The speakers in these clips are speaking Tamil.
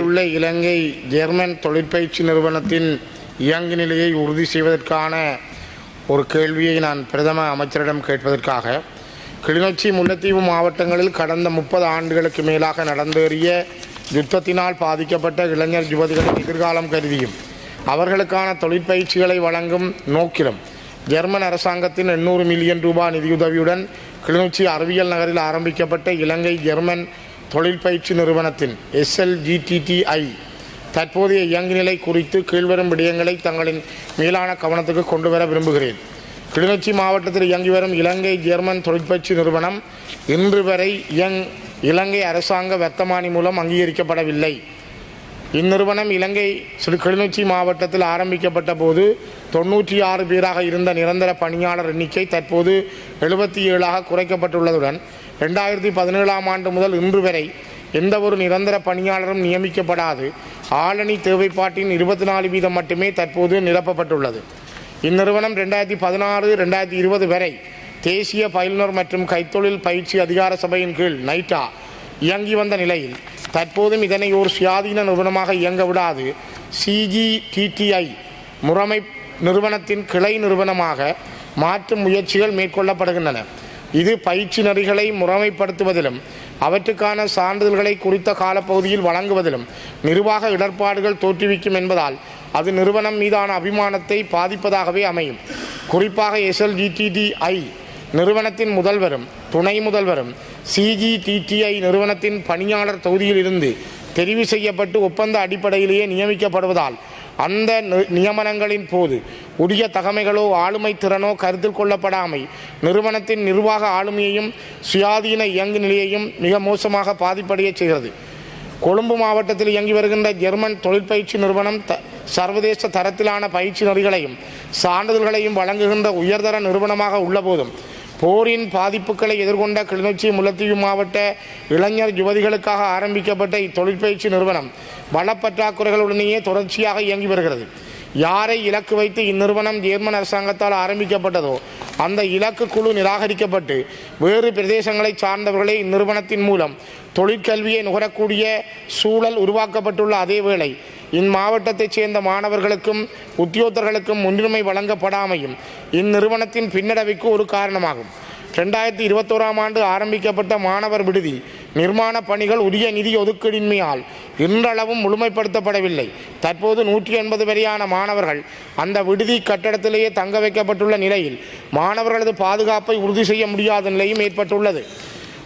உள்ள இலங்கை ஜெர்மன் தொழிற்பயிற்சி நிறுவனத்தின் இயங்கு நிலையை உறுதி செய்வதற்கான ஒரு கேள்வியை நான் பிரதம அமைச்சரிடம் கேட்பதற்காக கிளிநொச்சி முல்லைத்தீவு மாவட்டங்களில் கடந்த முப்பது ஆண்டுகளுக்கு மேலாக நடந்தேறிய யுத்தத்தினால் பாதிக்கப்பட்ட இளைஞர் யுவதிகளின் எதிர்காலம் கருதியும் அவர்களுக்கான தொழிற்பயிற்சிகளை வழங்கும் நோக்கிலும் ஜெர்மன் அரசாங்கத்தின் எண்ணூறு மில்லியன் ரூபாய் நிதியுதவியுடன் கிளிநொச்சி அறிவியல் நகரில் ஆரம்பிக்கப்பட்ட இலங்கை ஜெர்மன் தொழிற்பயிற்சி நிறுவனத்தின் எஸ்எல்ஜிடிடிஐ தற்போதைய இயங்குநிலை குறித்து கீழ்வரும் விடயங்களை தங்களின் மேலான கவனத்துக்கு கொண்டு வர விரும்புகிறேன். கிளிநொச்சி மாவட்டத்தில் இயங்கி வரும் இலங்கை ஜெர்மன் தொழிற்பயிற்சி நிறுவனம் இன்று வரை இயங் இலங்கை அரசாங்க வர்த்தமானி மூலம் அங்கீகரிக்கப்படவில்லை. இந்நிறுவனம் இலங்கை சிறு கிளிநொச்சி மாவட்டத்தில் ஆரம்பிக்கப்பட்ட போது தொண்ணூற்றி ஆறு பேராக இருந்த நிரந்தர பணியாளர் எண்ணிக்கை தற்போது எழுபத்தி ஏழாக குறைக்கப்பட்டுள்ளதுடன் ரெண்டாயிரத்தி பதினேழாம் ஆண்டு முதல் இன்று வரை எந்த ஒரு நிரந்தர பணியாளரும் நியமிக்கப்படாது. ஆளணி தேவைப்பாட்டின் இருபத்தி நாலு வீதம் மட்டுமே தற்போது நிரப்பப்பட்டுள்ளது. இந்நிறுவனம் ரெண்டாயிரத்தி பதினாறு ரெண்டாயிரத்தி இருபது வரை தேசிய பயிலுனர் மற்றும் கைத்தொழில் பயிற்சி அதிகார சபையின் கீழ் நைட்டா இயங்கி வந்த நிலையில் தற்போதும் இதனை ஒரு சுயாதீன நிறுவனமாக இயங்க விடாது. சிஜிடிடிஐ முறைமை நிறுவனத்தின் கிளை நிறுவனமாக மாற்றும் முயற்சிகள் மேற்கொள்ளப்படுகின்றன. இது பயிற்சி நெறிகளை முறைமைப்படுத்துவதிலும் அவற்றுக்கான சான்றிதழ்களை குறித்த காலப்பகுதியில் வழங்குவதிலும் நிர்வாக இடர்பாடுகள் தோற்றுவிக்கும் என்பதால் அது நிறுவனம் மீதான அபிமானத்தை பாதிப்பதாகவே அமையும். குறிப்பாக எஸ்எல்ஜிடிடிஐ நிறுவனத்தின் முதல்வரும் துணை முதல்வரும் சிஜிடிடிஐ நிறுவனத்தின் பணியாளர் தொகுதியில் இருந்து தெரிவு செய்யப்பட்டு ஒப்பந்த அடிப்படையிலேயே நியமிக்கப்படுவதால் அந்த நியமனங்களின் போது உரிய தகமைகளோ ஆளுமை திறனோ கருத்தில் கொள்ளப்படாமை நிறுவனத்தின் நிர்வாக ஆளுமையையும் சுயாதீன இயங்கு நிலையையும் மிக மோசமாக பாதிப்படைய செய்கிறது. கொழும்பு மாவட்டத்தில் இயங்கி வருகின்ற ஜெர்மன் தொழிற்பயிற்சி நிறுவனம் த சர்வதேச தரத்திலான பயிற்சி நெறிகளையும் சான்றிதழ்களையும் வழங்குகின்ற உயர்தர நிறுவனமாக உள்ளபோதும் போரின் பாதிப்புகளை எதிர்கொண்ட கிளிநொச்சி முல்லைத்தீவு மாவட்ட இளைஞர் யுவதிகளுக்காக ஆரம்பிக்கப்பட்ட இத்தொழிற்பயிற்சி நிறுவனம் வளப்பற்றாக்குறைகளுடனேயே தொடர்ச்சியாக இயங்கி வருகிறது. யாரை இலக்கு வைத்து இந்நிறுவனம் ஜெர்மன் அரசாங்கத்தால் ஆரம்பிக்கப்பட்டதோ அந்த இலக்கு குழு நிராகரிக்கப்பட்டு வேறு பிரதேசங்களை சார்ந்தவர்களே இந்நிறுவனத்தின் மூலம் தொழிற்கல்வியை நுகரக்கூடிய சூழல் உருவாக்கப்பட்டுள்ள அதேவேளை இம்மாவட்டத்தைச் சேர்ந்த மாணவர்களுக்கும் உத்தியோகத்தர்களுக்கும் முன்னுரிமை வழங்கப்படாமையும் இந்நிறுவனத்தின் பின்னடைவுக்கு ஒரு காரணமாகும். ரெண்டாயிரத்தி இருபத்தோராம் ஆண்டு ஆரம்பிக்கப்பட்ட மாணவர் விடுதி நிர்மாண பணிகள் உரிய நிதி ஒதுக்கீடின்மையால் இன்றளவும் முழுமைப்படுத்தப்படவில்லை. தற்போது நூற்றி எண்பது வரையான மாணவர்கள் அந்த விடுதி கட்டடத்திலேயே தங்க வைக்கப்பட்டுள்ள நிலையில் மாணவர்களது பாதுகாப்பை உறுதி செய்ய முடியாத நிலையும் ஏற்பட்டுள்ளது.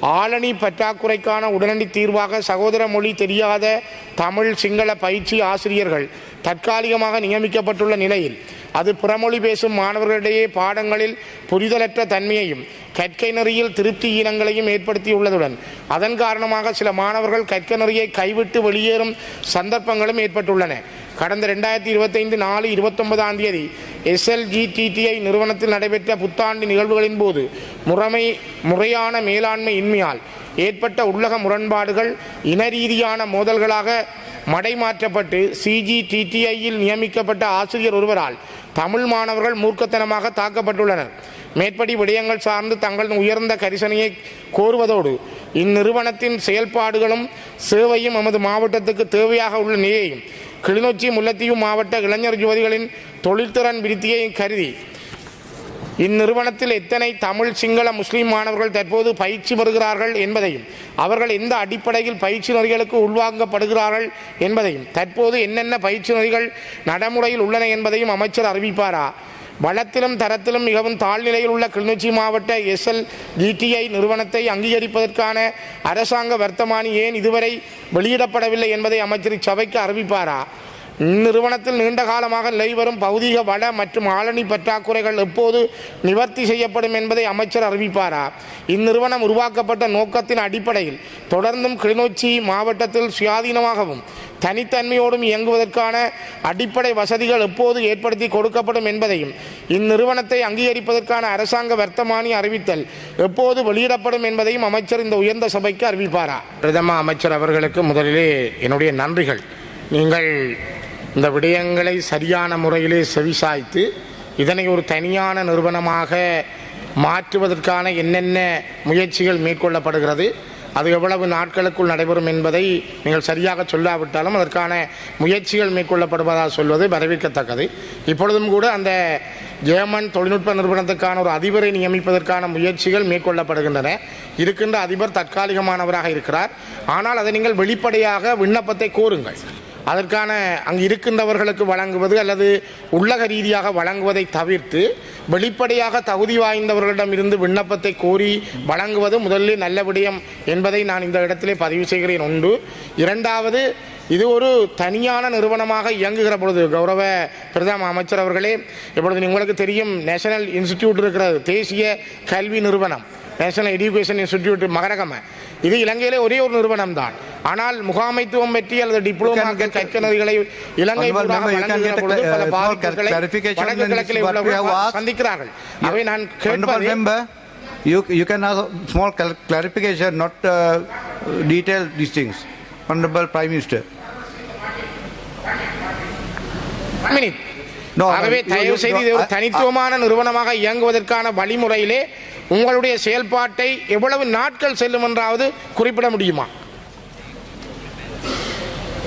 ஆளணி பற்றாக்குறைக்கான உடனடி தீர்வாக சகோதர மொழி தெரியாத தமிழ் சிங்கள பயிற்சி ஆசிரியர்கள் தற்காலிகமாக நியமிக்கப்பட்டுள்ள நிலையில் அது பிறமொழி பேசும் மாணவர்களிடையே பாடங்களில் புரிதலற்ற தன்மையையும் கற்கை நெறியில் திருப்தி ஈனங்களையும் ஏற்படுத்தியுள்ளதுடன் அதன் காரணமாக சில மாணவர்கள் கற்க நெறியை கைவிட்டு வெளியேறும் சந்தர்ப்பங்களும் ஏற்பட்டுள்ளன. கடந்த ரெண்டாயிரத்தி இருபத்தைந்து நாலு இருபத்தொன்பதாம் தேதி எஸ்எல்ஜிடிடிஐ நிறுவனத்தில் நடைபெற்ற புத்தாண்டு நிகழ்வுகளின் போது முறைமை முறையான மேலாண்மை இன்மையால் ஏற்பட்ட உள்ளக முரண்பாடுகள் இனரீதியான மோதல்களாக மடைமாற்றப்பட்டு சிஜிடிடிஐயில் நியமிக்கப்பட்ட ஆசிரியர் ஒருவரால் தமிழ் மாணவர்கள் மூர்க்கத்தனமாக தாக்கப்பட்டுள்ளனர். மேற்படி விடயங்கள் சார்ந்து தங்களின் உயர்ந்த கரிசனையை கோருவதோடு இந்நிறுவனத்தின் செயல்பாடுகளும் சேவையும் எமது மாவட்டத்துக்கு தேவையாக உள்ள நிலையையும் கிளிநொச்சி முல்லைத்தீவு மாவட்ட இளைஞர் யுவதிகளின் தொழில்திறன் விருத்தியை கருதி இந்நிறுவனத்தில் எத்தனை தமிழ் சிங்கள முஸ்லீம் மாணவர்கள் தற்போது பயிற்சி பெறுகிறார்கள் என்பதையும் அவர்கள் எந்த அடிப்படையில் பயிற்சி நெறிகளுக்கு உள்வாங்கப்படுகிறார்கள் என்பதையும் தற்போது என்னென்ன பயிற்சி நெறிகள் நடைமுறையில் உள்ளன என்பதையும் அமைச்சர் அறிவிப்பாரா? வளத்திலும் தரத்திலும் மிகவும் தாழ்நிலையில் உள்ள கிளிநொச்சி மாவட்ட எஸ்எல் டிடிஐ நிறுவனத்தை அங்கீகரிப்பதற்கான அரசாங்க வர்த்தமானி ஏன் இதுவரை வெளியிடப்படவில்லை என்பதை அமைச்சர் இச்சபைக்கு அறிவிப்பாரா? இந்நிறுவனத்தில் நீண்ட காலமாக நிலை வரும் பௌதீக வள மற்றும் ஆளணி பற்றாக்குறைகள் எப்போது நிவர்த்தி செய்யப்படும் என்பதை அமைச்சர் அறிவிப்பாரா? இந்நிறுவனம் உருவாக்கப்பட்ட நோக்கத்தின் அடிப்படையில் தொடர்ந்தும் கிளிநொச்சி மாவட்டத்தில் சுயாதீனமாகவும் தனித்தன்மையோடும் இயங்குவதற்கான அடிப்படை வசதிகள் எப்போது ஏற்படுத்தி கொடுக்கப்படும் என்பதையும் இந்நிறுவனத்தை அங்கீகரிப்பதற்கான அரசாங்க வர்த்தமானி அறிவித்தல் எப்போது வெளியிடப்படும் என்பதையும் அமைச்சர் இந்த உயர்ந்த சபைக்கு அறிவிப்பாரா? பிரதம அமைச்சர் அவர்களுக்கு முதலிலே என்னுடைய நன்றிகள். நீங்கள் இந்த விடயங்களை சரியான முறையிலே செவிசாய்த்து இதனை ஒரு தனியான நிறுவனமாக மாற்றுவதற்கான என்னென்ன முயற்சிகள் மேற்கொள்ளப்படுகிறது அது எவ்வளவு நாட்களுக்குள் நடைபெறும் என்பதை நீங்கள் சரியாக சொல்லாவிட்டாலும் அதற்கான முயற்சிகள் மேற்கொள்ளப்படுவதாக சொல்வது வரவேற்கத்தக்கது. இப்பொழுதும் கூட அந்த ஜெர்மன் தொழில்நுட்ப நிறுவனத்துக்கான ஒரு அதிபரை நியமிப்பதற்கான முயற்சிகள் மேற்கொள்ளப்படுகின்றன. இருக்கின்ற அதிபர் தற்காலிகமானவராக இருக்கிறார். ஆனால் அதை நீங்கள் வெளிப்படையாக விண்ணப்பத்தை கோருங்கள். அதற்கான அங்கு இருக்கின்றவர்களுக்கு வழங்குவது அல்லது உள்ளக ரீதியாக வழங்குவதை தவிர்த்து வெளிப்படையாக தகுதி வாய்ந்தவர்களிடம் இருந்து விண்ணப்பத்தை கோரி வழங்குவது முதலில் நல்ல விடயம் என்பதை நான் இந்த இடத்திலே பதிவு செய்கிறேன். உண்டு இரண்டாவது இது ஒரு தனியான நிறுவனமாக இயங்குகிற பொழுது கௌரவ பிரதம அமைச்சர் அவர்களே இப்பொழுது உங்களுக்கு தெரியும் நேஷனல் இன்ஸ்டிடியூட் இருக்கிறது தேசிய கல்வி நிறுவனம் நேஷனல் எஜுகேஷன் இன்ஸ்டிடியூட் மகரகம. இது இலங்கையிலே ஒரே ஒரு நிறுவனம் தான் ஆனால் முகாமைத்துவம் பற்றி அல்லது டிப்ளோமா You can get- கற்கனதிகளை இலங்கை பல uh, பாதிப்புகளை வடக்கு கிழக்கிலே உள்ளவர்கள். சந்திக்கிறார்கள் அவை நான் கேட்பது you, you can ask small clarification, not uh, detailed these things. Honorable Prime Minister. minute. ஆகவே தயவு செய்து இது ஒரு தனித்துவமான நிறுவனமாக இயங்குவதற்கான வழிமுறையிலே உங்களுடைய செயல்பாட்டை எவ்வளவு நாட்கள் செல்லும் என்றாவது குறிப்பிட முடியுமா